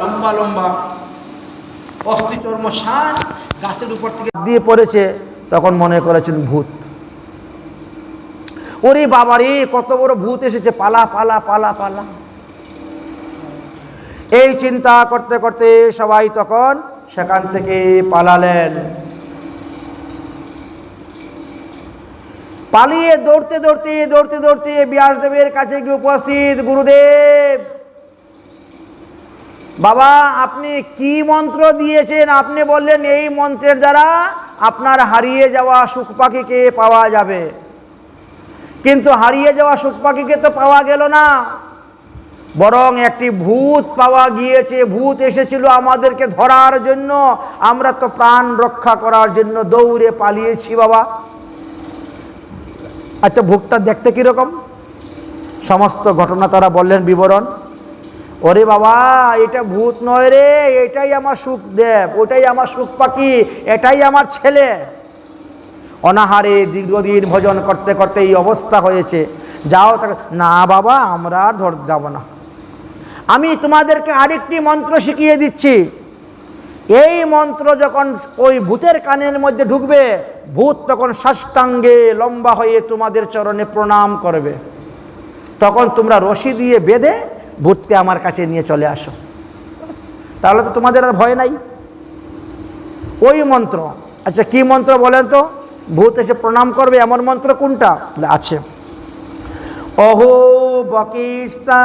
লম্বা লম্বা অস্থিচর্ম সার গাছের উপর থেকে দিয়ে পড়েছে, তখন মনে করেছেন ভূত। ওরে বাবারে কত বড় ভূত এসেছে, পালা পালা পালা পালা। এই চিন্তা করতে করতে সবাই তখন সেখান থেকে পালালেন। পালিয়ে দৌড়তে দৌড়তে দৌড়তে দৌড়তে ব্যাসদেবের কাছে গিয়ে উপস্থিত গুরুদেব। বাবা, আপনি কি মন্ত্র দিয়েছেন? আপনি বললেন, এই মন্ত্রের দ্বারা আপনার হারিয়ে যাওয়া সুখ পাখিকে পাওয়া যাবে। কিন্তু হারিয়ে যাওয়া সুখ পাখিকে তো পাওয়া গেল না। বরং একটি ভূত পাওয়া গিয়েছে। ভূত এসেছিল আমাদেরকে ধরার জন্য। আমরা তো প্রাণ রক্ষা করার জন্য দৌড়ে পালিয়েছি, বাবা। আচ্ছা ভূতটা দেখতে কীরকম? সমস্ত ঘটনা তারা বললেন বিবরণ। ওরে বাবা, এটা ভূত নয় রে, এটাই আমার সুখদেব, ওটাই আমার সুখ পাখি, এটাই আমার ছেলে। অনাহারে দীর্ঘদিন ভোজন করতে করতে এই অবস্থা হয়েছে। যাও তাকে, না বাবা, আমরা আর ধর, যাব না। আমি তোমাদেরকে আরেকটি মন্ত্র শিখিয়ে দিচ্ছি। এই মন্ত্র যখন ওই ভূতের কানের মধ্যে ঢুকবে, ভূত তখন সাষ্টাঙ্গে লম্বা হয়ে তোমাদের চরণে প্রণাম করবে। তখন তোমরা রশি দিয়ে বেঁধে ভূতকে আমার কাছে নিয়ে চলে আসো। তাহলে তো তোমাদের আর ভয় নাই। ওই মন্ত্র। আচ্ছা কি মন্ত্র বলেন তো? ভূত এসে প্রণাম করবে, এমন মন্ত্র কোনটা? আছে। অহো বকিস্তা,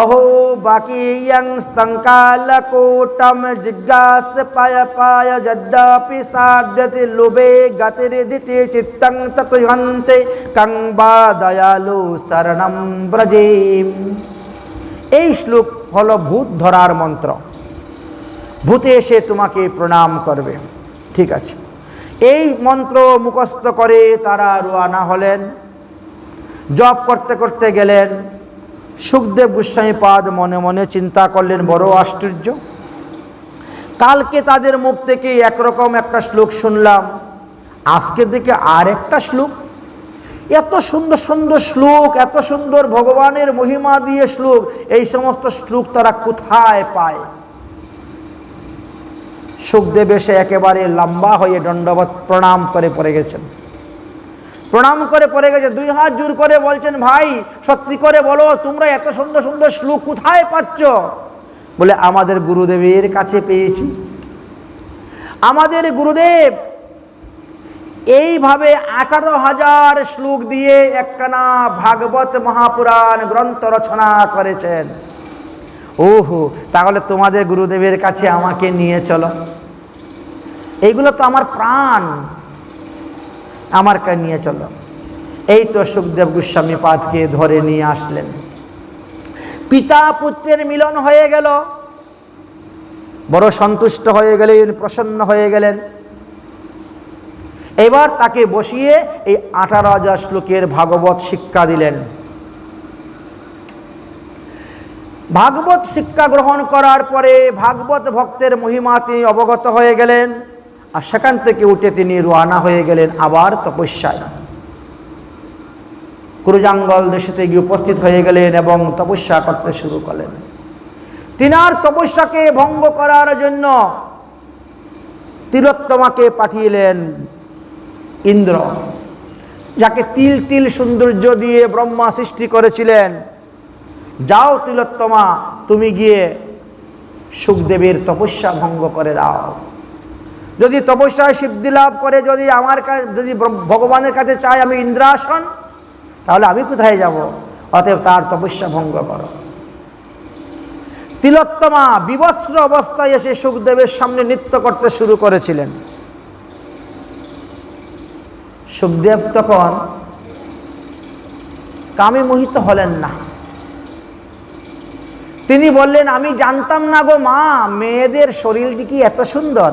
অহো বাকিয়ং স্তঙ্কালকোটম, জিজ্ঞাস পায় পায়, যদ্যপি সাধ্যতি লোভে গতিরিদিতি চিত্তং ততুহন্তে কং বা দয়ালু শরণম ব্রজেম। এই শ্লোক হলো ভূত ধরার মন্ত্র। ভূতে এসে তোমাকে প্রণাম করবে। ঠিক আছে। এই মন্ত্র মুখস্থ করে তারা রোয়ানা হলেন। জপ করতে করতে গেলেন। সুখদেব গোস্বামী পাদ মনে মনে চিন্তা করলেন, বড় আশ্চর্য। কালকে তাদের মুখ থেকে একরকম একটা শ্লোক শুনলাম। আজকের দিকে আর একটা শ্লোক। এত সুন্দর সুন্দর শ্লোক, এত সুন্দর ভগবানের মহিমা দিয়ে শ্লোক, এই সমস্ত শ্লোক তারা কোথায় পায়? সুখদেব এসে একেবারে লম্বা হয়ে দণ্ডবত প্রণাম করে পড়ে গেছেন। প্রণাম করে পড়ে গেছে, দুই হাত জোর করে বলছেন, ভাই, সত্যি করে বলো, তোমরা এত সুন্দর সুন্দর শ্লোক কোথায় পাচ্ছ? বলে, আমাদের গুরুদেবের কাছে পেয়েছি। আমাদের গুরুদেব এইভাবে আঠারো হাজার শ্লোক দিয়ে একখানা ভাগবত মহাপুরাণ গ্রন্থ রচনা করেছেন। ওহো, তাহলে তোমাদের গুরুদেবের কাছে আমাকে নিয়ে চলো। এইগুলো তো আমার প্রাণ। আমার কা নিয়ে চলো। এই তো সুখদেব গোস্বামী পাদকে ধরে নিয়ে আসলেন। পিতা পুত্রের মিলন হয়ে গেল। বড় সন্তুষ্ট হয়ে গেলেন, প্রসন্ন হয়ে গেলেন। এবার তাকে বসিয়ে এই আঠারো হাজার শ্লোকের ভাগবত শিক্ষা দিলেন। ভাগবত শিক্ষা গ্রহণ করার পরে ভাগবত ভক্তের মহিমা তিনি অবগত হয়ে গেলেন আর সেখান থেকে উঠে তিনি রোয়ানা হয়ে গেলেন আবার তপস্যায়। কুরুজাঙ্গল দেশেতে গিয়ে উপস্থিত হয়ে গেলেন এবং তপস্যা করতে শুরু করলেন। তিনার তপস্যাকে ভঙ্গ করার জন্য তিলোত্তমাকে পাঠিয়েলেন ইন্দ্র, যাকে তিল তিল সৌন্দর্য দিয়ে ব্রহ্মা সৃষ্টি করেছিলেন। যাও তিলোত্তমা, তুমি গিয়ে সুখদেবের তপস্যা ভঙ্গ করে দাও। যদি তপস্যায় সিদ্ধি লাভ করে, যদি আমার কাছে যদি ভগবানের কাছে চাই আমি ইন্দ্রাসন, তাহলে আমি কোথায় যাব? অতএব তার তপস্যা ভঙ্গ করো। তিলোত্তমা বিবস্ত্র অবস্থায় এসে সুখদেবের সামনে নৃত্য করতে শুরু করেছিলেন। সুখদেব তখন কামে মোহিত হলেন না তিনি বললেন, আমি জানতাম না গো মা, মেয়েদের শরীরটি কি এত সুন্দর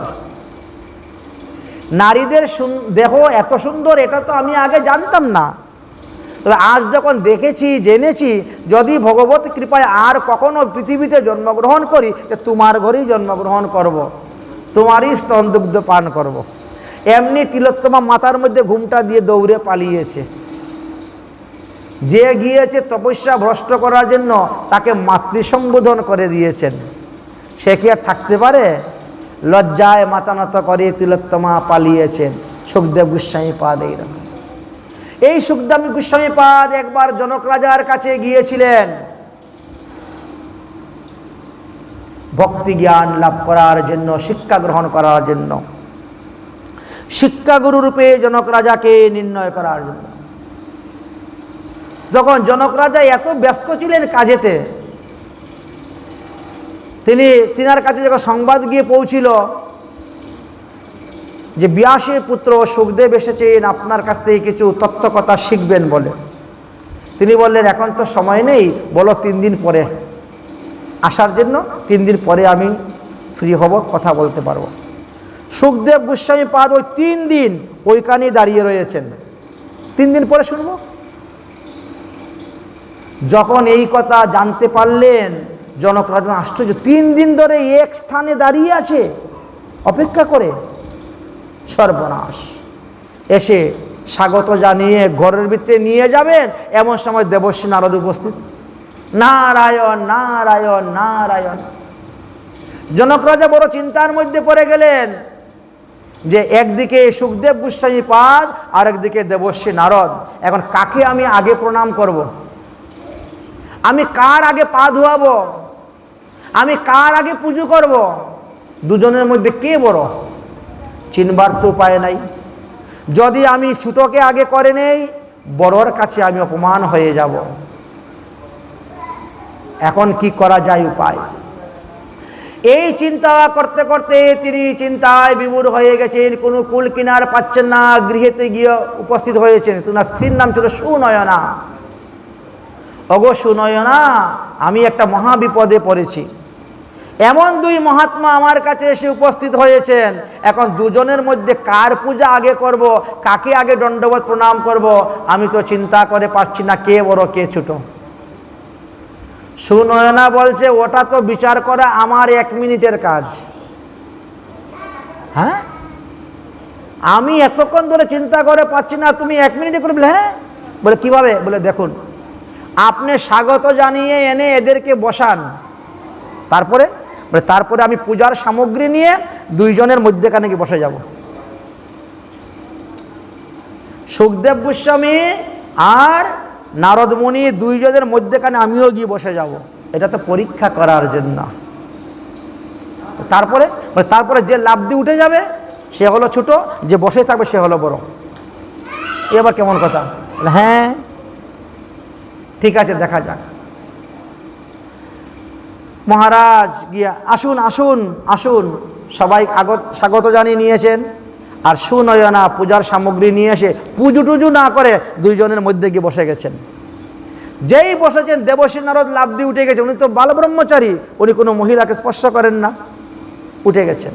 নারীদের দেহ এত সুন্দর, এটা তো আমি আগে জানতাম না তবে আজ যখন দেখেছি, জেনেছি, যদি ভগবত কৃপায় আর কখনো পৃথিবীতে জন্মগ্রহণ করি তোমার ঘরেই জন্মগ্রহণ করব। তোমারই স্তন দুগ্ধ পান করব। এমনি তিলোত্তমা মাথার মধ্যে ঘুমটা দিয়ে দৌড়ে পালিয়েছে। যে গিয়েছে তপস্যা ভ্রষ্ট করার জন্য তাকে মাতৃসম্বোধন করে দিয়েছেন। সে কি আর থাকতে পারে? লজ্জায় মাথা নত করে তিলোত্তমা পালিয়েছেন। সুখদেব গোস্বামী পাদ এইরকম এই সুখদেব গোস্বামী পাদ একবার জনক রাজার কাছে গিয়েছিলেন। ভক্তি জ্ঞান লাভ করার জন্য, শিক্ষা গ্রহণ করার জন্য। শিক্ষাগুরু রূপে জনক রাজাকে নির্ণয় করার জন্য। যখন জনক রাজা এত ব্যস্ত ছিলেন কাজেতে, তিনি, তিনার কাছে যখন সংবাদ গিয়ে পৌঁছিল যে বিয়াসী পুত্র সুখদেব এসেছেন, আপনার কাছ থেকে কিছু তত্ত্ব কথা শিখবেন বলে। তিনি বললেন, এখন তো সময় নেই, বলো তিন দিন পরে। আসার জন্য তিন দিন পরে আমি ফ্রি হব, কথা বলতে পারব। সুখদেব গোস্বামী পাদ ওই তিন দিন ওইখানে দাঁড়িয়ে রয়েছেন। তিন দিন পরে শুনব? যখন এই কথা জানতে পারলেন, জনক রাজন আশ্চর্য, তিন দিন ধরে এক স্থানে দাঁড়িয়ে আছে, অপেক্ষা করে। সর্বনাশ। এসে স্বাগত জানিয়ে ঘরের ভিতরে নিয়ে যাবেন, এমন সময় দেবশ্রী নারদ উপস্থিত। নারায়ণ নারায়ণ নারায়ণ। জনক রাজা বড় চিন্তার মধ্যে পড়ে গেলেন যে একদিকে সুখদেব গোস্বামী পাদ আর একদিকে দেবশ্রী নারদ। এখন কাকে আমি আগে প্রণাম করব। আমি কার আগে পা ধোয়াবো আমি কার আগে পুজো করব। দুজনের মধ্যে কে বড়? চিনবার তো উপায় নাই। যদি আমি ছোটকে আগে করে নেই, বড়র কাছে আমি অপমান হয়ে যাব। এখন কি করা যায় উপায়? এই চিন্তা করতে করতে তিনি চিন্তায় বিমূর হয়ে গেছেন। কোনো কুল কিনার পাচ্ছেন না, গৃহেতে গিয়ে উপস্থিত হয়েছেন। তোমার স্ত্রীর নাম ছিল সুনয়না। অগো সুনয়না, আমি একটা মহা বিপদে পড়েছি। এমন দুই মহাত্মা আমার কাছে এসে উপস্থিত হয়েছেন। এখন দুজনের মধ্যে কার পূজা আগে করব, কাকে আগে দণ্ডবোধ প্রণাম করব, আমি তো চিন্তা করে পাচ্ছি না কে বড়, কে ছোট। সুনয়না বলছে, ওটা তো বিচার করা আমার এক মিনিটের কাজ। হ্যাঁ? আমি এতক্ষণ ধরে চিন্তা করে পাচ্ছি না, তুমি এক মিনিটে করে হ্যাঁ? বলে, কীভাবে? বলে, দেখুন, আপনি স্বাগত জানিয়ে এনে এদেরকে বসান। তারপরে? বলে, তারপরে আমি পূজার সামগ্রী নিয়ে দুইজনের মধ্যেখানে গিয়ে বসে যাব। সুখদেব গোস্বামী আর নারদমণি দুইজনের মধ্যেখানে আমিও গিয়ে বসে যাব। এটা তো পরীক্ষা করার জন্য। তারপরে তারপরে যে লাভ দিয়ে উঠে যাবে, সে হলো ছোট, যে বসে থাকবে সে হলো বড়। এবার কেমন কথা? হ্যাঁ ঠিক আছে, দেখা যাক। মহারাজ গিয়া, আসুন আসুন আসুন। সবাই আগত, স্বাগত জানিয়ে নিয়েছেন। আর সুনয়না পূজার সামগ্রী নিয়ে এসে পুজো টুজু না করে দুইজনের মধ্যে গিয়ে বসে গেছেন। যেই বসেছেন দেবশ্রী নারদ লাভ দিয়ে উঠে গেছে উনি তো বাল ব্রহ্মচারী উনি কোনো মহিলাকে স্পর্শ করেন না। উঠে গেছেন।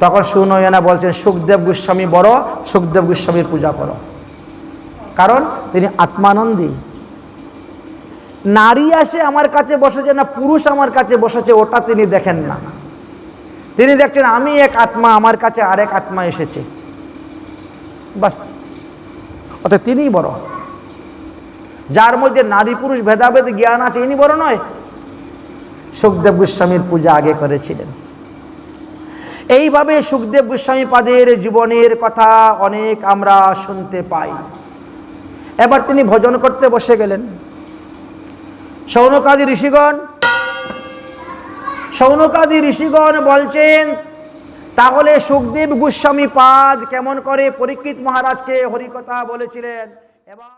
তখন সুনয়না বলছেন, সুখদেব গোস্বামী বড়, সুখদেব গোস্বামীর পূজা করো। কারণ তিনি আত্মানন্দী। নারী আসে আমার কাছে বসেছে না, পুরুষ আমার কাছে বসেছে, ওটা তিনি দেখেন না। তিনি দেখছেন আমি এক আত্মা, আমার কাছে আরেক আত্মা এসেছে। বাস। অর্থাৎ তিনিই বড়। যার মধ্যে নারী পুরুষ ভেদাভেদ জ্ঞান আছে, ইনি বড় নয়। সুখদেব গোস্বামীর পূজা আগে করেছিলেন। এইভাবে সুখদেব গোস্বামী পাদের জীবনের কথা অনেক আমরা শুনতে পাই। এবার তিনি ভজন করতে বসে গেলেন। সৌনকাদি ঋষিগণ সৌনকাদি ঋষিগণ বলছেন তাহলে সুখদেব গোস্বামী পাদ কেমন করে পরীক্ষিত মহারাজকে হরিকথা বলেছিলেন? এবার